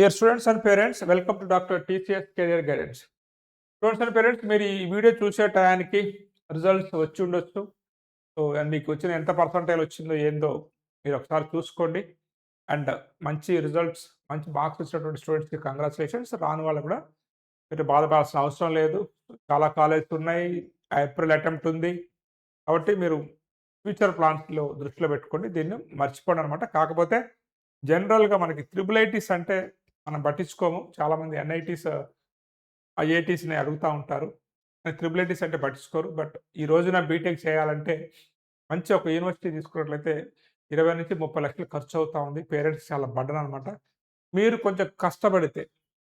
Dear students and parents welcome to doctor TCS career guidance students and parents మీరు ఈ video చూసే టయానికి results వచ్చి ఉండొచ్చు. సో అండ్ మీకు వచ్చిన ఎంత పర్సంటేజ్ వచ్చిందో ఏందో మీరు ఒకసారి చూసుకోండి. అండ్ మంచి రిజల్ట్స్ మంచి మార్క్స్ వచ్చినటువంటి స్టూడెంట్స్కి కంగ్రాచులేషన్స్ రాని వాళ్ళు కూడా మీరు బాధపడాల్సిన అవసరం లేదు. చాలా కాలేజెస్ ఉన్నాయి. ఏప్రిల్ అటెంప్ట్ ఉంది. కాబట్టి మీరు ఫ్యూచర్ ప్లాన్స్లో దృష్టిలో పెట్టుకోండి. దీన్ని మర్చిపోండి అనమాట కాకపోతే జనరల్గా మనకి త్రిబుల్ ఐటీస్ అంటే మనం పట్టించుకోము. చాలామంది ఎన్ఐటీస్ ఐఐటీస్ని అడుగుతూ ఉంటారు. త్రిబుల్ ఐటీస్ అంటే పట్టించుకోరు. బట్ ఈ రోజున బీటెక్ చేయాలంటే మంచి ఒక యూనివర్సిటీ తీసుకున్నట్లయితే ఇరవై నుంచి ముప్పై లక్షలు ఖర్చు అవుతూ ఉంది. పేరెంట్స్ చాలా బడ్డన్ అనమాట మీరు కొంచెం కష్టపడితే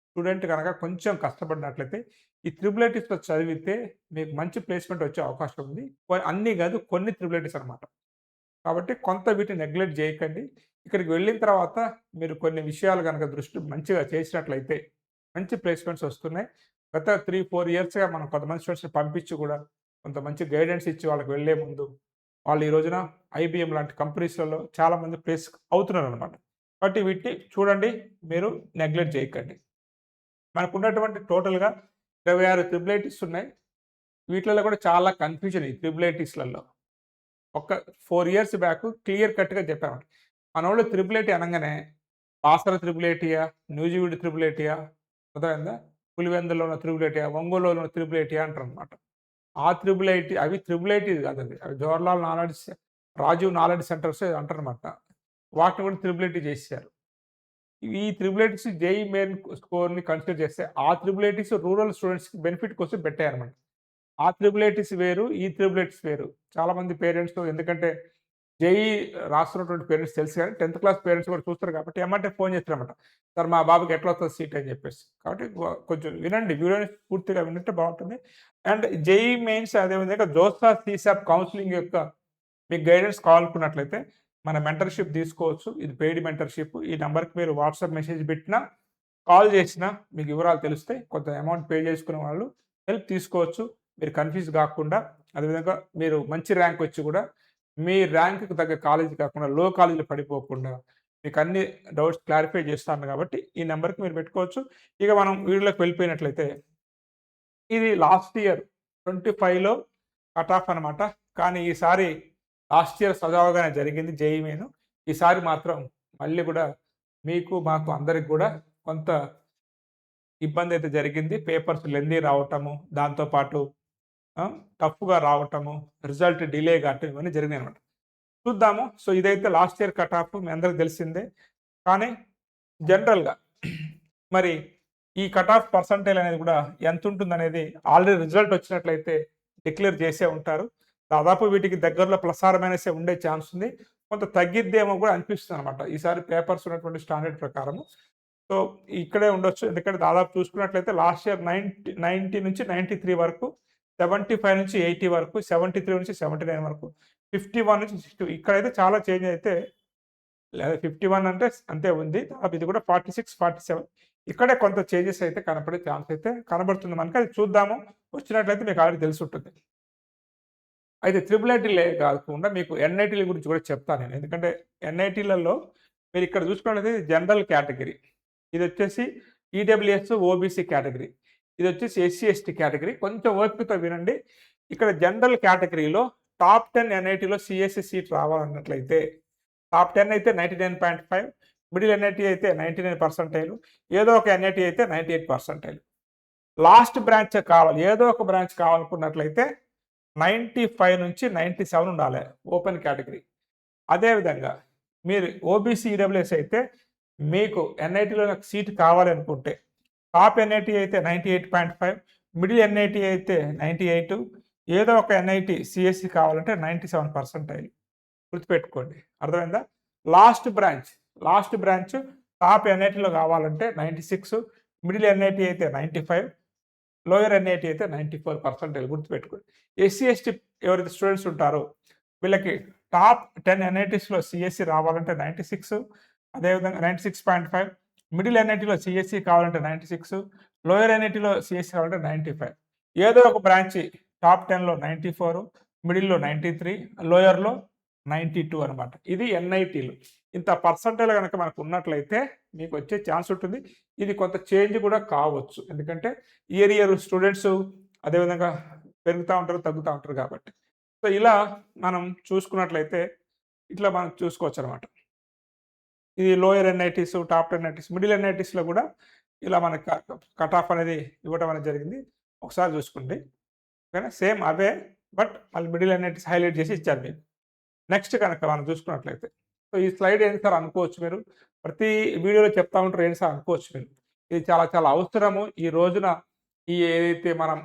స్టూడెంట్ కనుక కొంచెం కష్టపడినట్లయితే ఈ త్రిబులైటీస్లో చదివితే మీకు మంచి ప్లేస్మెంట్ వచ్చే అవకాశం ఉంది. అన్నీ కాదు కొన్ని త్రిబుల్ అనమాట కాబట్టి కొంత వీటిని నెగ్లెక్ట్ చేయకండి. ఇక్కడికి వెళ్ళిన తర్వాత మీరు కొన్ని విషయాలు కనుక దృష్టి మంచిగా చేసినట్లయితే మంచి ప్లేస్మెంట్స్ వస్తున్నాయి. గత త్రీ ఫోర్ ఇయర్స్గా మనం కొంతమంది స్టూడెంట్స్ని పంపించి కూడా కొంత మంచి గైడెన్స్ ఇచ్చి వాళ్ళకి వెళ్ళే ముందు వాళ్ళు ఈ రోజున ఐబిఎం లాంటి కంపెనీస్లలో చాలామంది ప్లేస్ అవుతున్నారు అనమాట కాబట్టి వీటిని చూడండి మీరు నెగ్లెక్ట్ చేయకండి. మనకు ఉన్నటువంటి టోటల్గా ఇరవై ఆరు త్రిబులైటీస్ ఉన్నాయి. వీటిలలో కూడా చాలా కన్ఫ్యూజన్ ఈ త్రిబులైటీస్లలో ఒక ఫోర్ ఇయర్స్ బ్యాక్ క్లియర్ కట్గా చెప్పాము మన వాళ్ళు త్రిబులైటీ అనగానే బాసర త్రిబులైటీయా న్యూజివీడ్ త్రిబులైటీయా అర్థమైందా పులివెందులో ఉన్న త్రిబులైటీయా ఒంగోలులో ఉన్న త్రిబులైటీయా అంటారు అనమాట ఆ త్రిబుల్ ఐటీ అవి త్రిబుల్ ఐటీ కాదు అది అవి Jawaharlal knowledge Rajiv knowledge centres అంటారు అనమాట వాటిని కూడా త్రిబుల్ ఐటీ చేశారు ఈ త్రిబుల్ ఐటీస్ జేఈ మెయిన్ స్కోర్ని కన్సిడర్ చేస్తే ఆ త్రిబుల్ ఐటీస్ రూరల్ స్టూడెంట్స్కి బెనిఫిట్ కోసం పెట్టాయన్నమాట ఆ త్రిబుల్ ఐటీస్ వేరు ఈ త్రిబుల్ ఐటీస్ వేరు చాలామంది పేరెంట్స్ ఎందుకంటే జేఈ రాస్తున్నటువంటి పేరెంట్స్ తెలుసు కానీ టెన్త్ క్లాస్ పేరెంట్స్ కూడా చూస్తారు కాబట్టి ఏమంటే ఫోన్ చేస్తారన్నమాట సార్ మా బాబుకి ఎట్లా వస్తుంది సీట్? అని చెప్పేసి. కాబట్టి కొంచెం వినండి. వీడియోని పూర్తిగా వింటే బాగుంటుంది. అండ్ జేఈ మెయిన్స్ అదేవిధంగా జోసా సీసాప్ కౌన్సిలింగ్ యొక్క మీకు గైడెన్స్ కావాలనుకున్నట్లయితే మన మెంటర్షిప్ తీసుకోవచ్చు. ఇది పెయిడ్ మెంటర్షిప్. ఈ నెంబర్కి మీరు వాట్సాప్ మెసేజ్ పెట్టినా కాల్ చేసినా మీకు వివరాలు తెలిస్తే కొంత అమౌంట్ పే చేసుకునే వాళ్ళు హెల్ప్ తీసుకోవచ్చు. మీరు కన్ఫ్యూజ్ కాకుండా. అదేవిధంగా మీరు మంచి ర్యాంక్ వచ్చి కూడా మీ ర్యాంక్కి తగ్గ కాలేజీ కాకుండా లో కాలేజీలో పడిపోకుండా మీకు అన్ని డౌట్స్ క్లారిఫై చేస్తాను కాబట్టి ఈ నెంబర్కి మీరు పెట్టుకోవచ్చు. ఇక మనం వీడియోలోకి వెళ్ళిపోయినట్లయితే ఇది లాస్ట్ ఇయర్ ట్వంటీ ఫైవ్లో కట్ ఆఫ్ అనమాట కానీ ఈసారి లాస్ట్ ఇయర్ సజావుగానే జరిగింది జేఈ మెయిన్. ఈసారి మాత్రం మళ్ళీ కూడా మీకు మాకు అందరికి కూడా కొంత ఇబ్బంది అయితే జరిగింది. పేపర్స్ లెందీ రావటము దాంతోపాటు టఫ్గా రావటము రిజల్ట్ డిలే కావటం ఇవన్నీ జరిగినాయి అనమాట చూద్దాము. సో ఇదైతే లాస్ట్ ఇయర్ కట్ ఆఫ్ మీ అందరికి తెలిసిందే. కానీ జనరల్గా మరి ఈ కట్ ఆఫ్ పర్సంటేజ్ అనేది కూడా ఎంత ఉంటుంది అనేది ఆల్రెడీ రిజల్ట్ వచ్చినట్లయితే డిక్లేర్ చేసే ఉంటారు. దాదాపు వీటికి దగ్గరలో ప్లస్ ఉండే ఛాన్స్ ఉంది. కొంత తగ్గిద్దేమో కూడా అనిపిస్తుంది అనమాట ఈసారి పేపర్స్ ఉన్నటువంటి స్టాండర్డ్ ప్రకారము. సో ఇక్కడే ఉండొచ్చు. ఎందుకంటే దాదాపు చూసుకున్నట్లయితే లాస్ట్ ఇయర్ నైన్టీ నైన్టీ నుంచి నైంటీ త్రీ వరకు సెవెంటీ ఫైవ్ నుంచి ఎయిటీ వరకు సెవెంటీ త్రీ నుంచి సెవెంటీ నైన్ వరకు. ఫిఫ్టీ వన్ నుంచి సిక్స్టీ ఇక్కడైతే చాలా చేంజ్ అయితే లేదా ఫిఫ్టీ వన్ అంటే అంతే ఉంది. ఇది కూడా ఫార్టీ సిక్స్ ఫార్టీ సెవెన్ ఇక్కడే కొంత చేంజెస్ అయితే కనపడే ఛాన్స్ అయితే కనబడుతుంది. మనకి అది చూద్దాము. వచ్చినట్లయితే మీకు ఆల్రెడీ తెలిసి ఉంటుంది. అయితే త్రిబుల్ ఐటీలే కాకుండా మీకు ఎన్ఐటీల గురించి కూడా చెప్తాను నేను. ఎందుకంటే ఎన్ఐటీలలో మీరు ఇక్కడ చూసుకున్నట్లయితే జనరల్ కేటగిరీ ఇది వచ్చేసి ఈడబ్ల్యూఎస్ ఓబీసీ కేటగిరీ ఇది వచ్చేసి ఎస్సీ ఎస్టీ కేటగిరీ కొంచెం ఓపికతో వినండి. ఇక్కడ జనరల్ కేటగిరీలో టాప్ టెన్ ఎన్ఐటీలో సిఎస్సి సీట్ రావాలన్నట్లయితే టాప్ టెన్ అయితే ninety nine point five middle NIT అయితే నైంటీ నైన్ పర్సెంటైల్ ఏదో ఒక ఎన్ఐటీ అయితే ninety eight percentile last branch కావాలి ఏదో ఒక బ్రాంచ్ కావాలనుకున్నట్లయితే నైంటీ ఫైవ్ నుంచి నైంటీ సెవెన్ ఉండాలి ఓపెన్ కేటగిరీ అదేవిధంగా మీరు ఓబీసీ ఈడబ్ల్యూఎస్ అయితే మీకు ఎన్ఐటీలో నాకు సీట్ కావాలనుకుంటే టాప్ ఎన్ఐటీ అయితే ninety eight point five middle NIT అయితే నైంటీ ఎయిట్ ఏదో ఒక ఎన్ఐటి సిఎస్సి కావాలంటే నైంటీ సెవెన్ పర్సెంటైల్ గుర్తుపెట్టుకోండి. అర్థమైందా? Last branch last branch top ఎన్ఐటీలో కావాలంటే నైంటీ సిక్స్ మిడిల్ ఎన్ఐటీ అయితే నైంటీ ఫైవ్ లోయర్ ఎన్ఐటీ అయితే నైంటీ ఫోర్ పర్సెంటేజ్ గుర్తుపెట్టుకోండి. ఎస్సీ ఎస్టీ ఎవరైతే స్టూడెంట్స్ ఉంటారో వీళ్ళకి టాప్ టెన్ ఎన్ఐటీస్లో సిఎస్సి రావాలంటే నైంటీ సిక్స్ అదేవిధంగా ninety six point five middle ఎన్ఐటీలో CSE కావాలంటే నైంటీ సిక్స్ లోయర్ ఎన్ఐటీలో సిఎస్సి కావాలంటే నైంటీ ఫైవ్ ఏదో ఒక బ్రాంచ్ టాప్ టెన్లో నైంటీ ఫోర్ మిడిల్లో నైంటీ త్రీ లోయర్లో నైంటీ టూ అనమాట ఇది ఎన్ఐటీలు. ఇంత పర్సంటేజ్ కనుక మనకు ఉన్నట్లయితే మీకు వచ్చే ఛాన్స్ ఉంటుంది. ఇది కొంత చేంజ్ కూడా కావచ్చు. ఎందుకంటే ఇయర్ ఇయర్ స్టూడెంట్స్ అదేవిధంగా పెరుగుతూ ఉంటారు తగ్గుతూ ఉంటారు కాబట్టి. సో ఇలా మనం చూసుకున్నట్లయితే ఇట్లా మనం చూసుకోవచ్చు అనమాట ఇది lower NITs top NITs middle ఎన్ఐటీస్లో కూడా ఇలా మనకి కట్ ఆఫ్ అనేది ఇవ్వడం అనేది జరిగింది. ఒకసారి చూసుకోండి. ఓకేనా? సేమ్ అవే బట్ మళ్ళీ మిడిల్ ఎన్ఐటీస్ హైలైట్ చేసి ఇచ్చారు మీరు. నెక్స్ట్ కనుక మనం చూసుకున్నట్లయితే సో ఈ స్లైడ్ ఏంటి సార్ అనుకోవచ్చు మీరు? ప్రతి వీడియోలో చెప్తా ఉంటారు ఏంటి సార్ అనుకోవచ్చు మీరు? ఇది చాలా చాలా అవసరము. ఈ రోజున ఈ ఏదైతే మనం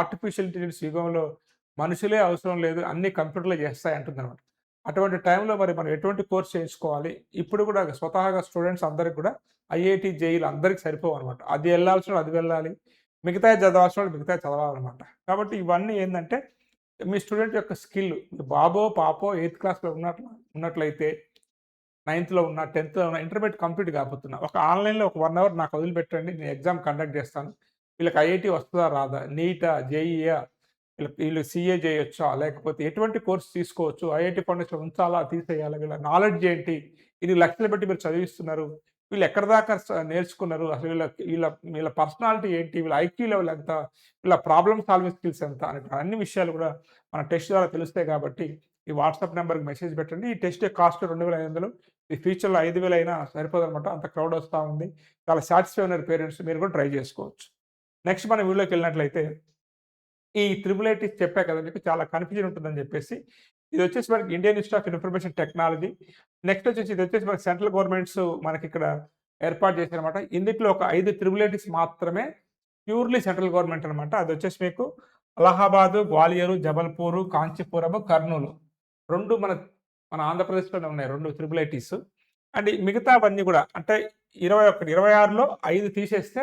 ఆర్టిఫిషియల్ ఇంటెలిజెన్స్ యుగంలో మనుషులే అవసరం లేదు అన్ని కంప్యూటర్లు చేస్తాయి అంటుంది అనమాట అటువంటి టైంలో మరి మనం ఎటువంటి కోర్స్ చేసుకోవాలి? ఇప్పుడు కూడా స్వతహాగా స్టూడెంట్స్ అందరికి కూడా ఐఐటి జేఈలు అందరికి సరిపోవు అనమాట. అది వెళ్ళాల్సిన అది వెళ్ళాలి. మిగతా చదవాల్సిన వాళ్ళు మిగతా చదవాలన్నమాట. కాబట్టి ఇవన్నీ ఏంటంటే మీ స్టూడెంట్ యొక్క స్కిల్. బాబో పాపో ఎయిత్ క్లాస్లో ఉన్నట్లు ఉన్నట్లయితే నైన్త్లో ఉన్న టెన్త్లో ఉన్న ఇంటర్మీడియట్ కంప్లీట్ కాకపోతున్నా ఒక ఆన్లైన్లో ఒక వన్ అవర్ నాకు వదిలిపెట్టండి నేను ఎగ్జామ్ కండక్ట్ చేస్తాను. వీళ్ళకి ఐఐటి వస్తుందా రాదా? నీటా జేఈయా? వీళ్ళు సీఏ చేయొచ్చా? లేకపోతే ఎటువంటి కోర్స్ తీసుకోవచ్చు? ఐఐటి ఫౌండేషన్ ఉంచాలా తీసేయాలా. వీళ్ళ నాలెడ్జ్ ఏంటి? ఇది లక్షలు పెట్టి మీరు చదివిస్తున్నారు. వీళ్ళు ఎక్కడ దాకా నేర్చుకున్నారు? అసలు వీళ్ళ వీళ్ళ వీళ్ళ పర్సనాలిటీ ఏంటి? వీళ్ళ ఐక్యూ లెవెల్ ఎంత? వీళ్ళ ప్రాబ్లమ్ సాల్వింగ్ స్కిల్స్ ఎంత? అనే అన్ని విషయాలు కూడా మన టెస్ట్ ద్వారా తెలుస్తాయి కాబట్టి ఈ వాట్సాప్ నెంబర్కి మెసేజ్ పెట్టండి. ఈ టెస్ట్ కాస్ట్ రెండు వేల ఐదు వందలు. ఈ ఫ్యూచర్లో ఐదు వేలు అయినా సరిపోదన్నమాట. అంత క్రౌడ్ వస్తూ ఉంది. చాలా సాటిస్ఫై ఉన్నారు పేరెంట్స్ మీరు కూడా ట్రై చేసుకోవచ్చు. నెక్స్ట్ మన వీడియోకి వెళ్ళినట్లయితే ఈ త్రిబుల్ చెప్పా కదా మీకు చాలా కన్ఫ్యూజన్ ఉంటుందని చెప్పేసి ఇది వచ్చేసి మనకి Indian institute of information technology next వచ్చేసి ఇది వచ్చేసి మనకి సెంట్రల్ గవర్నమెంట్స్ మనకి ఇక్కడ ఏర్పాటు చేశారనమాట ఇందులో ఒక ఐదు త్రిబులైటిస్ మాత్రమే ప్యూర్లీ సెంట్రల్ గవర్నమెంట్ అనమాట అది వచ్చేసి మీకు అలహాబాదు గ్వాలియరు జబల్పూరు కాంచీపురము కర్నూలు. రెండు మన మన ఆంధ్రప్రదేశ్లోనే ఉన్నాయి రెండు త్రిబుల్ ఐటీస్ అండ్ మిగతావన్నీ కూడా అంటే ఇరవై ఒకటి ఇరవై ఆరులో ఐదు తీసేస్తే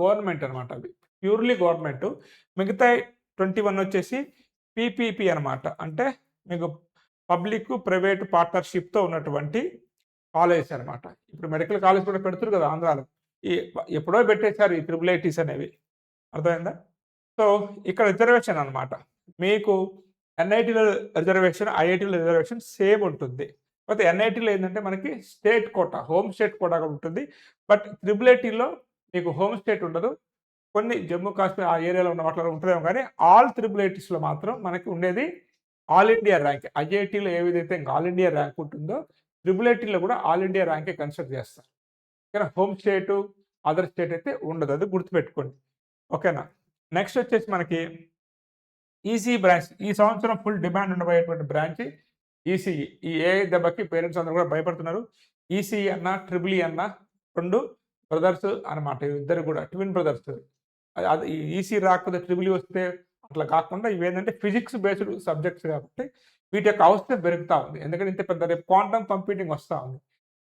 గవర్నమెంట్ అనమాట అవి. ప్యూర్లీ గవర్నమెంట్ మిగతా ట్వంటీ వన్ వచ్చేసి పీపీపీ అనమాట అంటే మీకు పబ్లిక్ ప్రైవేట్ పార్ట్నర్షిప్తో ఉన్నటువంటి కాలేజెస్ అనమాట ఇప్పుడు మెడికల్ కాలేజ్ కూడా పెడుతురు కదా ఆంధ్రాలో. ఈ ఎప్పుడో పెట్టేశారు ఈ ట్రిపుల్ ఐటీస్ అనేవి. అర్థమైందా? సో ఇక్కడ రిజర్వేషన్ అనమాట మీకు ఎన్ఐటీలో రిజర్వేషన్ ఐఐటీలో రిజర్వేషన్ సేమ్ ఉంటుంది. కాకపోతే ఎన్ఐటీలో ఏంటంటే మనకి state quota home state quota కూడా ఉంటుంది. బట్ ట్రిపుల్ ఐటీలో మీకు హోమ్ స్టేట్ ఉండదు కొన్ని జమ్మూ కాశ్మీర్ ఆ ఏరియాలో ఉన్న వాటిలో ఉంటుందేమో కానీ ఆల్ త్రిబుల్ ఐటీస్లో మాత్రం మనకి ఉండేది ఆల్ ఇండియా ర్యాంక్. ఐఐటీలో ఏ విధైతే ఆల్ ఇండియా ర్యాంక్ ఉంటుందో త్రిబుల్ ఐటీలో కూడా ఆల్ ఇండియా ర్యాంకే కన్సిడర్ చేస్తారు. ఓకేనా? హోమ్ స్టేటు అదర్ స్టేట్ అయితే ఉండదు. అది గుర్తుపెట్టుకోండి. ఓకేనా? నెక్స్ట్ వచ్చేసి మనకి ఈసీ బ్రాంచ్. ఈ సంవత్సరం ఫుల్ డిమాండ్ ఉండబోయేటువంటి బ్రాంచ్ ఈసీఈ ఈ ఏ దెబ్బకి పేరెంట్స్ అందరూ కూడా భయపడుతున్నారు. ఈసీఈ అన్న ట్రిబుల్ ఈ అన్న రెండు బ్రదర్స్ అన్నమాట. ఇద్దరు కూడా ట్విన్ బ్రదర్స్. ఈసీ రాకపోతే ట్రిపుల్ e వస్తే అట్లా కాకుండా ఇవేంటంటే ఫిజిక్స్ బేస్డ్ సబ్జెక్ట్స్ కాబట్టి వీటి యొక్క అవసరం పెరుగుతూ ఉంది. ఎందుకంటే ఇంత పెద్ద రేపు క్వాంటమ్ కంప్యూటింగ్ వస్తూ ఉంది.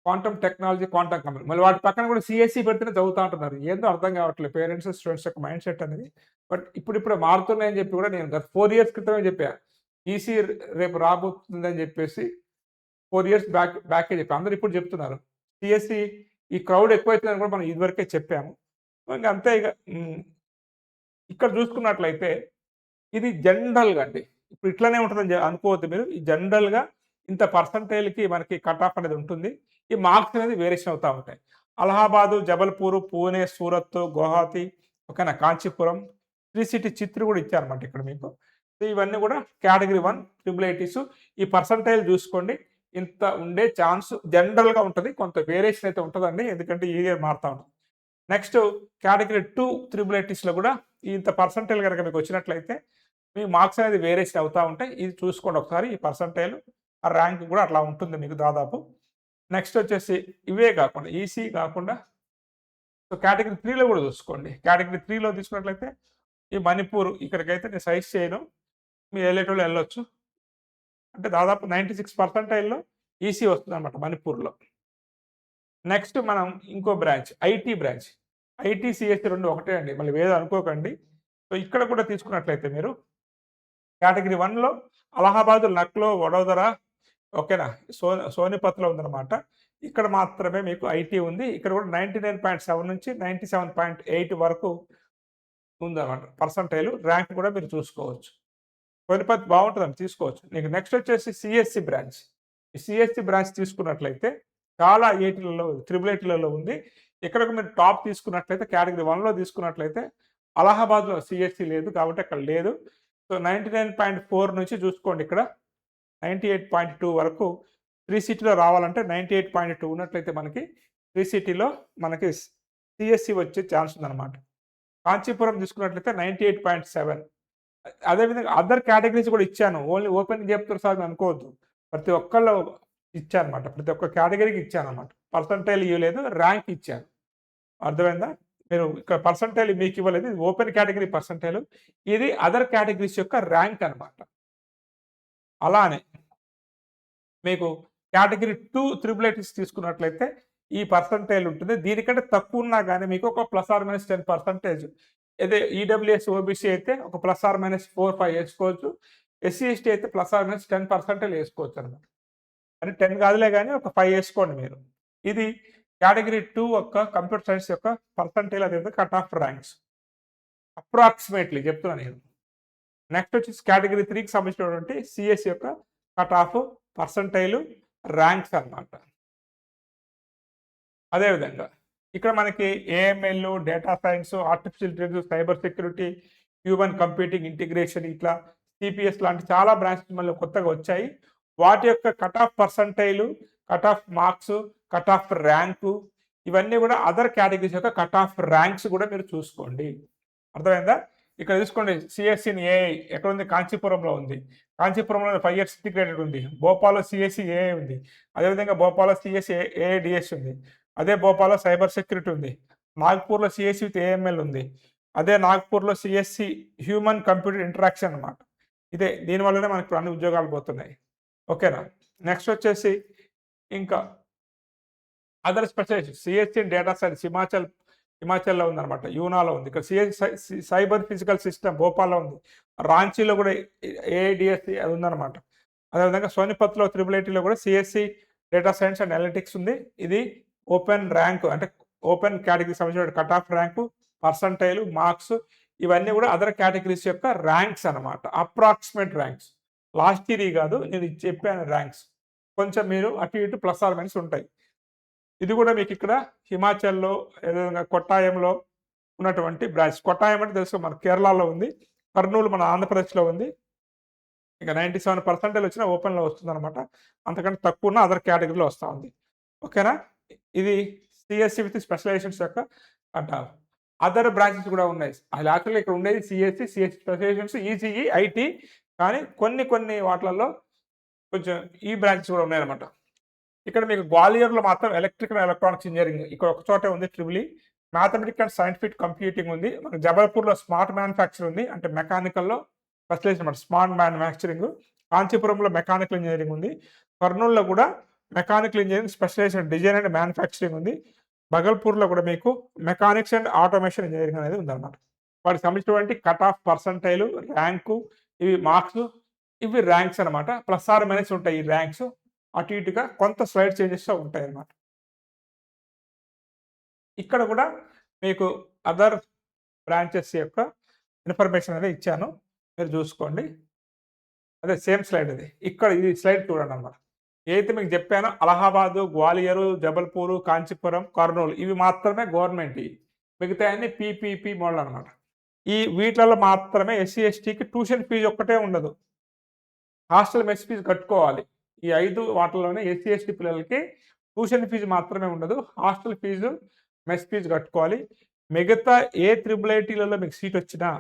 క్వాంటమ్ టెక్నాలజీ క్వాంటమ్ కంప్యూటింగ్ మళ్ళీ వాటి పక్కన కూడా సిఎస్సి పెడితేనే చదువుతూ ఉంటున్నారు ఏందో అర్థం కావట్లేదు. పేరెంట్స్ స్టూడెంట్స్ యొక్క మైండ్ సెట్ అనేది. బట్ ఇప్పుడు ఇప్పుడు మారుతున్నాయని చెప్పి కూడా నేను గత ఫోర్ ఇయర్స్ క్రితమే చెప్పా. ఈసీ రేపు రాబోతుందని చెప్పేసి ఫోర్ ఇయర్స్ బ్యాక్ బ్యాకే చెప్పాను అందరు ఇప్పుడు చెప్తున్నారు. సిఎస్సి ఈ క్రౌడ్ ఎక్కువైతుందని కూడా మనం ఇదివరకే చెప్పాము. ఇంకా అంతే ఇక. ఇక్కడ చూసుకున్నట్లయితే ఇది జనరల్గా అండి. ఇప్పుడు ఇట్లానే ఉంటుందని అనుకోవద్దు మీరు. ఈ జనరల్గా ఇంత పర్సంటేజ్కి మనకి కట్ ఆఫ్ అనేది ఉంటుంది. ఈ మార్క్స్ అనేది వేరియేషన్ అవుతూ ఉంటాయి. అలహాబాదు జబల్పూరు పూణే సూరత్ గువాహతి ఓకేనా కాంచీపురం త్రీ సిటీ చిత్రు కూడా ఇచ్చారన్నమాట ఇక్కడ మీకు. సో ఇవన్నీ కూడా కేటగిరీ వన్ ట్రిపుల్ ఐటీస్ ఈ పర్సంటేజ్ చూసుకోండి. ఇంత ఉండే ఛాన్స్ జనరల్గా ఉంటుంది. కొంత వేరియేషన్ అయితే ఉంటుందండి. ఎందుకంటే ఈ ఇయర్ మారుతూ ఉంటుంది నెక్స్ట్ కేటగిరీ టూ త్రిబుల్ ఐటీస్లో కూడా ఇంత పర్సంటైల్ కనుక మీకు వచ్చినట్లయితే మీ మార్క్స్ అనేది వేరియేషన్ అవుతూ ఉంటాయి. ఇది చూసుకోండి ఒకసారి ఈ పర్సంటైల్ ఆ ర్యాంక్ కూడా అట్లా ఉంటుంది మీకు దాదాపు. నెక్స్ట్ వచ్చేసి ఇవే కాకుండా ఈసీ కాకుండా సో కేటగిరీ త్రీలో కూడా చూసుకోండి. కేటగిరీ త్రీలో తీసుకున్నట్లయితే ఈ మణిపూర్ ఇక్కడికైతే నేను సైజ్ చేయను. మీరు వెళ్ళేటోళ్ళు వెళ్ళొచ్చు. అంటే దాదాపు నైంటీ సిక్స్ పర్సెంటైల్లో ఈసీ వస్తుంది అనమాట మణిపూర్లో. నెక్స్ట్ మనం ఇంకో branch IT branch. IT CSE రెండు ఒకటే అండి. మళ్ళీ వేద అనుకోకండి. సో ఇక్కడ కూడా తీసుకున్నట్లయితే మీరు కేటగిరీ వన్లో అలహాబాద్ నక్లో వడోదర ఓకేనా? సో సోనిపత్లో ఉందన్నమాట. ఇక్కడ మాత్రమే మీకు ఐటీ ఉంది. ఇక్కడ కూడా నైంటీ నైన్ పాయింట్ సెవెన్ నుంచి నైంటీ సెవెన్ పాయింట్ ఎయిట్ వరకు ఉందన్నమాట. పర్సంటైల్ ర్యాంక్ కూడా మీరు చూసుకోవచ్చు. సోనిపత్ బాగుంటుందని తీసుకోవచ్చు. నీకు నెక్స్ట్ వచ్చేసి సిఎస్సి బ్రాంచ్. ఈ సిఎస్సి బ్రాంచ్ తీసుకున్నట్లయితే చాలా ఏటీలలో త్రిబుల్ ఎయిట్లలో ఉంది. ఇక్కడ మీరు టాప్ తీసుకున్నట్లయితే కేటగిరీ వన్లో తీసుకున్నట్లయితే అలహాబాద్లో సిఎస్సి లేదు కాబట్టి అక్కడ లేదు. So ninety nine point four నుంచి చూసుకోండి ఇక్కడ. నైంటీ ఎయిట్ పాయింట్ టూ వరకు త్రీ సిటీలో రావాలంటే నైంటీ ఎయిట్ పాయింట్ టూ ఉన్నట్లయితే మనకి త్రీ సిటీలో మనకి సిఎస్సి వచ్చే ఛాన్స్ ఉందన్నమాట. కాంచీపురం తీసుకున్నట్లయితే నైంటీ ఎయిట్ పాయింట్ సెవెన్. అదేవిధంగా అదర్ కేటగిరీస్ కూడా ఇచ్చాను. ఓన్లీ ఓపెన్ చెప్తారు సార్ అనుకోవద్దు. ప్రతి ఒక్కళ్ళు ఇచ్చానమాట ప్రతి ఒక్క కేటగిరీకి ఇచ్చాను అనమాట పర్సంటైల్ ఇవ్వలేదు ర్యాంక్ ఇచ్చాను అర్థమైందా? మీరు ఇక్కడ పర్సంటైల్ మీకు ఇవ్వలేదు. ఇది ఓపెన్ కేటగిరీ పర్సంటైల్ ఇది అదర్ కేటగిరీస్ యొక్క ర్యాంక్ అనమాట అలానే మీకు కేటగిరీ టూ త్రిబులైటిస్ తీసుకున్నట్లయితే ఈ పర్సంటైల్ ఉంటుంది. దీనికంటే తక్కువ ఉన్నా కానీ మీకు ఒక plus or minus ten percentage. అదే ఈడబ్ల్యూఎస్ ఓబీసీ అయితే ఒక plus or minus four five వేసుకోవచ్చు. ఎస్సీ ఎస్టీ అయితే plus or minus ten percentage వేసుకోవచ్చు అనమాట అంటే టెన్ కాదులే కానీ ఒక ఫైవ్ వేసుకోండి మీరు. ఇది కేటగిరీ టూ యొక్క కంప్యూటర్ సైన్స్ యొక్క పర్సంటేజ్ అదే కట్ ఆఫ్ ర్యాంక్స్. అప్రాక్సిమేట్లీ చెప్తున్నాను నేను. నెక్స్ట్ వచ్చేసి కేటగిరీ త్రీకి సంబంధించినటువంటి సిఎస్ యొక్క కట్ ఆఫ్ పర్సంటైలు ర్యాంక్స్ అన్నమాట. అదేవిధంగా ఇక్కడ మనకి AML data science artificial intelligence cyber security human computing integration ఇట్లా సిపిఎస్ లాంటి చాలా బ్రాంచెస్ మళ్ళీ కొత్తగా వచ్చాయి. వాటి యొక్క cut off percentile cut off marks cut off rank ఇవన్నీ కూడా అదర్ కేటగిరీస్ యొక్క కట్ ఆఫ్ ర్యాంక్స్ కూడా మీరు చూసుకోండి. అర్థమైందా? ఇక్కడ చూసుకోండి సిఎస్సిని ఏఐ ఎక్కడ ఉంది? కాంచీపురంలో ఉంది. కాంచీపురంలో ఫైవ్ ఇయర్స్ ఇంటిగ్రేటెడ్ ఉంది. భోపాల్లో సిఎస్సి ఏఐ ఉంది. అదేవిధంగా భోపాల్లో సిఎస్సి ఏఐడిఎస్ ఉంది. అదే భోపాల్లో సైబర్ సెక్యూరిటీ ఉంది. నాగ్పూర్లో సిఎస్సి విత్ ఏఎంఎల్ ఉంది. అదే నాగ్పూర్లో సిఎస్సి హ్యూమన్ కంప్యూటర్ ఇంటరాక్షన్ అనమాట ఇదే దీనివల్లనే మనకు అన్ని ఉద్యోగాలు పోతున్నాయి. ఓకేనా? నెక్స్ట్ వచ్చేసి ఇంకా other specialisation. CSC data science Himachal హిమాచల్లో ఉందన్నమాట. యూనాలో ఉంది. ఇక్కడ సిఎస్ సైబర్ ఫిజికల్ సిస్టమ్ భోపాల్లో ఉంది. రాంచీలో కూడా ఏఐడిఎస్సి అది ఉందన్నమాట. అదేవిధంగా సోనిపత్లో త్రిబుల్ ఐటీలో కూడా CSE data science and analytics ఉంది. ఇది ఓపెన్ ర్యాంక్ అంటే ఓపెన్ కేటగిరీకి సంబంధించిన cut off rank percentile marks ఇవన్నీ కూడా అదర్ కేటగిరీస్ యొక్క ర్యాంక్స్ అనమాట అప్రాక్సిమేట్ ర్యాంక్స్. లాస్ట్ ఇయర్ కాదు నేను చెప్పాను ర్యాంక్స్. కొంచెం మీరు అటు ఇటు ప్లస్ ఆర్ మైనస్ ఉంటాయి. ఇది కూడా మీకు ఇక్కడ హిమాచల్లో ఏదైనా కొట్టాయంలో ఉన్నటువంటి బ్రాంచ్. కొట్టాయం అంటే తెలుసు మన కేరళలో ఉంది కర్నూలు మన ఆంధ్రప్రదేశ్లో ఉంది. ఇక నైంటీ సెవెన్ పర్సెంటేజ్ వచ్చిన ఓపెన్లో వస్తుందన్నమాట. అంతకంటే తక్కువ ఉన్న అదర్ కేటగిరీలో వస్తూ ఉంది. ఓకేనా? ఇది సిఎస్సి విత్ స్పెషలైజేషన్స్ యొక్క అంట అదర్ బ్రాంచెస్ కూడా ఉన్నాయి. అది యాక్చువల్గా ఇక్కడ ఉండేది CSE CSE specialisations ECE IT కానీ కొన్ని కొన్ని వాటిలలో కొంచెం ఈ బ్రాంచెస్ కూడా ఉన్నాయన్నమాట. ఇక్కడ మీకు గ్వాలియర్లో మాత్రం ఎలక్ట్రికల్ ఎలక్ట్రానిక్స్ ఇంజనీరింగ్ ఇక్కడ ఒక చోటే ఉంది triple mathematic and scientific computing ఉంది. మనకి జబల్పూర్లో స్మార్ట్ మ్యానుఫ్యాక్చర్ ఉంది. అంటే మెకానికల్లో స్పెషలైజ్ అనమాట స్మార్ట్ మ్యానుఫ్యాక్చరింగ్. కాంచీపురంలో మెకానికల్ ఇంజనీరింగ్ ఉంది. కర్నూలులో కూడా mechanical engineering specialisation design and manufacturing ఉంది. బగల్పూర్లో కూడా మీకు మెకానిక్స్ అండ్ ఆటోమేషన్ ఇంజనీరింగ్ అనేది ఉందన్నమాట. వాటికి సంబంధించినటువంటి కట్ ఆఫ్ పర్సంటైలు ర్యాంకు ఇవి మార్క్స్ ఇవి ర్యాంక్స్ అనమాట ప్లస్ ఆర్ మైనస్ ఉంటాయి ఈ ర్యాంక్స్. అటు ఇటుగా కొంత స్లైడ్ చేంజెస్ ఉంటాయి అన్నమాట ఇక్కడ కూడా మీకు అదర్ బ్రాంచెస్ యొక్క ఇన్ఫర్మేషన్ అనేది ఇచ్చాను. మీరు చూసుకోండి. అదే సేమ్ స్లైడ్ అది. ఇక్కడ ఇది స్లైడ్ చూడండి అనమాట ఏదైతే మీకు చెప్పానో అలహాబాదు గ్వాలియరు జబల్పూరు కాంచీపురం కర్నూలు ఇవి మాత్రమే గవర్నమెంట్ మిగతా అన్ని పీపీపీ మోడల్ అనమాట ఈ వీటిలలో మాత్రమే ఎస్సీ ఎస్టీకి ట్యూషన్ ఫీజు ఒక్కటే ఉండదు. హాస్టల్ మెస్ ఫీజు కట్టుకోవాలి. ఈ ఐదు వాటిల్లోనే ఎస్సీ ఎస్టీ పిల్లలకి ట్యూషన్ ఫీజు మాత్రమే ఉండదు. హాస్టల్ ఫీజు మెస్ ఫీజు కట్టుకోవాలి. మిగతా ఏ త్రిబుల్ ఐటీలలో మీకు సీట్ వచ్చినా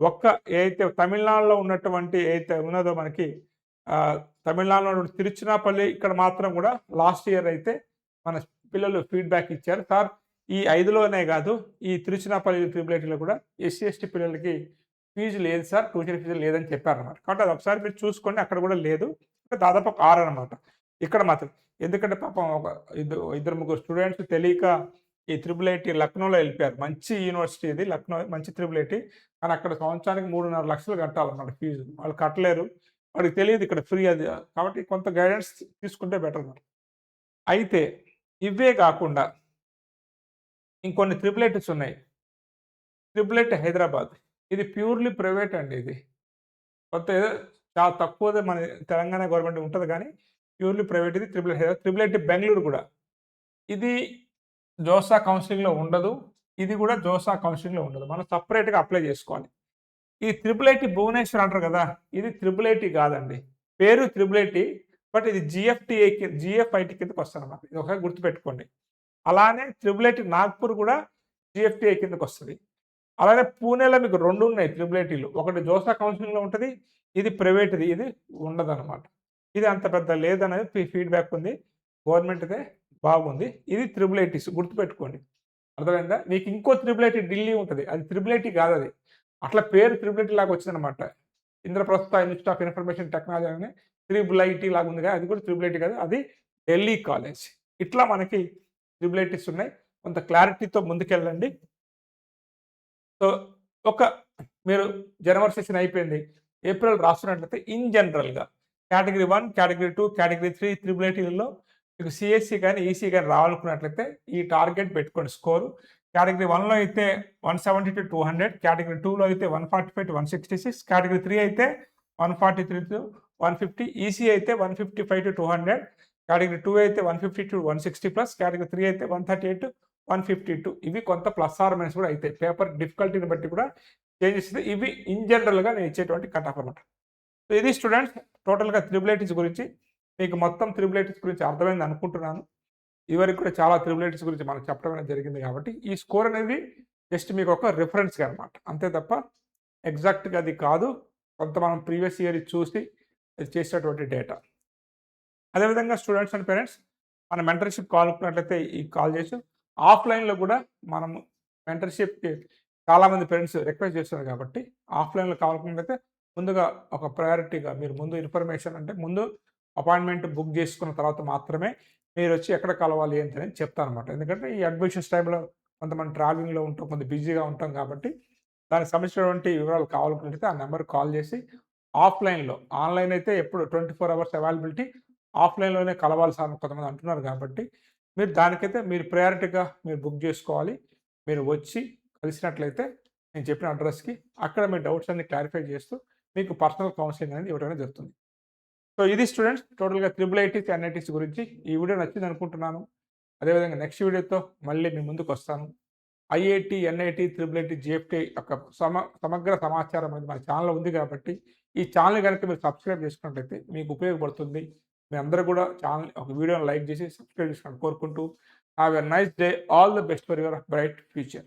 ఒక్క ఏదైతే తమిళనాడులో ఉన్నటువంటి ఏదైతే ఉన్నదో మనకి తమిళనాడులో ఉన్న తిరుచినాపల్లి ఇక్కడ మాత్రం కూడా లాస్ట్ ఇయర్ అయితే మన పిల్లలు ఫీడ్బ్యాక్ ఇచ్చారు. సార్ ఈ ఐదులోనే కాదు ఈ తిరుచినాపల్లి త్రిబుల్ ఐటీలో కూడా ఎస్సీ ఎస్టీ పిల్లలకి ఫీజు లేదు సార్ ట్యూషన్ ఫీజు లేదని చెప్పారనమాట కాబట్టి అది ఒకసారి మీరు చూసుకోండి అక్కడ కూడా లేదు. దాదాపు ఒక ఆరు అనమాట ఇక్కడ మాత్రం. ఎందుకంటే పాపం ఒక ఇద్దరు ఇద్దరు ముగ్గురు స్టూడెంట్స్ తెలియక ఈ త్రిబుల్ ఐటీ లక్నోలో వెళ్ళిపోయారు. మంచి యూనివర్సిటీ ఇది లక్నో మంచి త్రిబుల్ ఐటీ కానీ అక్కడ సంవత్సరానికి మూడున్నర లక్షలు కట్టాలన్నమాట ఫీజు. వాళ్ళు కట్టలేరు. వాడికి తెలియదు ఇక్కడ ఫ్రీ అది. కాబట్టి కొంత గైడెన్స్ తీసుకుంటే బెటర్ అన్నమాట. అయితే ఇవే కాకుండా ఇంకొన్ని త్రిపులెట్స్ ఉన్నాయి త్రిపులెట్ హైదరాబాద్ ఇది ప్యూర్లీ ప్రైవేట్ అండి ఇది కొత్త ఏదో చాలా తక్కువదే మన తెలంగాణ గవర్నమెంట్ ఉంటుంది కానీ ప్యూర్లీ ప్రైవేట్ ఇది triple Hyderabad triple IT Bengaluru కూడా ఇది జోసా కౌన్సిలింగ్‌లో ఉండదు. ఇది కూడా జోసా కౌన్సిలింగ్‌లో ఉండదు. మనం సపరేట్గా అప్లై చేసుకోవాలి. ఈ త్రిపుల్ ఐటీ భువనేశ్వర్ అంటారు కదా! ఇది త్రిపుల్ ఐటీ కాదండి. పేరు త్రిపుల్ ఐటీ. బట్ ఇది జిఎఫ్టీఏ కి కిందకి కిందకి అన్నమాట ఇది ఒకసారి గుర్తుపెట్టుకోండి. అలానే త్రిపుల్ ఐటీ నాగ్పూర్ కూడా జిఎఫ్టీఐ కిందకి వస్తుంది అలానే పూణేలో మీకు రెండు ఉన్నాయి త్రిపుల్ ఐటీలు. ఒకటి జోసా కౌన్సిలింగ్‌లో ఉంటుంది ఇది ప్రైవేట్‌ది. ఇది ఉండదన్నమాట. ఇది అంత పెద్ద లేదనేది ఫీడ్‌బ్యాక్ ఉంది. గవర్నమెంట్‌దే బాగుంది. ఇది త్రిబుల్ ఐటీస్ గుర్తుపెట్టుకోండి. అర్థమైందా? మీకు ఇంకో త్రిబుల్ ఐటీ ఢిల్లీ ఉంటుంది అది త్రిపుల్ ఐటీ అది అట్లా పేరు త్రిబుల్ ఐటీ లాగా వచ్చిందనమాట Indraprastha institute of information technology అని త్రిబుల్ ఐటీ లాగా ఉంది కదా! అది కూడా త్రిబుల్ ఐటీ కాదు. అది ఢిల్లీ కాలేజ్. ఇట్లా మనకి త్రిపుల్ ఐటీస్ ఉన్నాయి. కొంత క్లారిటీతో ముందుకెళ్ళండి. సో, ఒక మీరు జనవరి సెషన్ అయిపోయింది. ఏప్రిల్ రాస్తున్నట్లయితే ఇన్ జనరల్‌గా కేటగరీ 1, కేటగరీ 2, కేటగరీ 3 త్రిపుల్ ఐటీలలో మీకు సీఎస్‌సి కానీ ఈసీ కానీ రావాలనుకున్నట్లయితే ఈ టార్గెట్ పెట్టుకోండి స్కోరు. కేటగిరీ వన్లో అయితే one seventy to two hundred category టూలో అయితే 145-166 కేటగరీ 3 అయితే 143-150 ఈసీ అయితే 155-200 కేటగిరీ టూ అయితే 150-160 ప్లస్ కేటగిరీ త్రీ అయితే 138-152 ఇవి కొంత ప్లస్ ఆర్ మైనస్ కూడా అయితే పేపర్ డిఫికల్టీని బట్టి కూడా చేంజెస్ ఇవి ఇన్ జనరల్‌గా నేను ఇచ్చేటువంటి కట్ ఆఫ్ అన్నమాట. సో, ఇది స్టూడెంట్స్ టోటల్‌గా త్రిపుల్ ఐటీస్ గురించి మీకు మొత్తం త్రిపుల్ గురించి అర్థమైంది అనుకుంటున్నాను. ఇదివరకు కూడా చాలా త్రిపుల్ గురించి మనం చెప్పడం అనేది జరిగింది కాబట్టి ఈ స్కోర్ అనేది జస్ట్ మీకు ఒక రిఫరెన్స్‌గా అనమాట అంతే తప్ప ఎగ్జాక్ట్‌గా అది కాదు. కొంత మనం ప్రీవియస్ ఇయర్ చూసి అది చేసినటువంటి డేటా. అదేవిధంగా స్టూడెంట్స్ అండ్ పేరెంట్స్ మన మెంటర్‌షిప్ కావాలనుకున్నట్లయితే ఈ కాల్ చేసి ఆఫ్‌లైన్‌లో కూడా మనము మెంటర్‌షిప్‌కి చాలామంది పేరెంట్స్ రిక్వెస్ట్ చేస్తున్నారు కాబట్టి ఆఫ్‌లైన్‌లో కావాలనుకున్నట్లయితే ముందుగా ఒక ప్రయారిటీగా మీరు ముందు ఇన్ఫర్మేషన్ అంటే ముందు అపాయింట్మెంట్ బుక్ చేసుకున్న తర్వాత మాత్రమే మీరు వచ్చి ఎక్కడ కలవాలి ఏంటి అనేది చెప్తానన్నమాట. ఎందుకంటే ఈ అడ్మిషన్స్ టైంలో కొంతమంది ట్రావెలింగ్‌లో ఉంటాం. కొంత బిజీగా ఉంటాం కాబట్టి దానికి సంబంధించినటువంటి వివరాలు కావాలనుకున్నట్లయితే ఆ నెంబర్‌కి కాల్ చేసి ఆఫ్‌లైన్‌లో ఆన్‌లైన్ అయితే ఎప్పుడు 24 అవర్స్ అవైలబిలిటీ. ఆఫ్‌లైన్‌లోనే కలవాల్సిన కొంతమంది అంటున్నారు కాబట్టి మీరు దానికైతే మీరు ప్రయారిటీగా మీరు బుక్ చేసుకోవాలి. మీరు వచ్చి కలిసినట్లయితే నేను చెప్పిన అడ్రస్కి అక్కడ మీ డౌట్స్ అన్ని క్లారిఫై చేస్తూ మీకు పర్సనల్ కౌన్సిలింగ్ అనేది ఇవ్వడం అనేది జరుగుతుంది. సో, ఇది స్టూడెంట్స్ టోటల్‌గా త్రిబుల్ ఐటీస్, ఎన్ఐటీస్ గురించి ఈ వీడియో నచ్చింది అనుకుంటున్నాను. అదేవిధంగా నెక్స్ట్ వీడియోతో మళ్ళీ మీ ముందుకు వస్తాను. IIT, NIT, triple IT, GFT యొక్క సమ సమగ్ర సమాచారం అనేది మన ఛానల్ ఉంది కాబట్టి ఈ ఛానల్ కనుక మీరు సబ్స్క్రైబ్ చేసుకున్నట్లయితే మీకు ఉపయోగపడుతుంది. మీ అందరూ కూడా ఛానల్ ఒక వీడియోని లైక్ చేసి సబ్స్క్రైబ్ చేసుకోండి కోరుకుంటూ have a nice day. All the best for your bright future.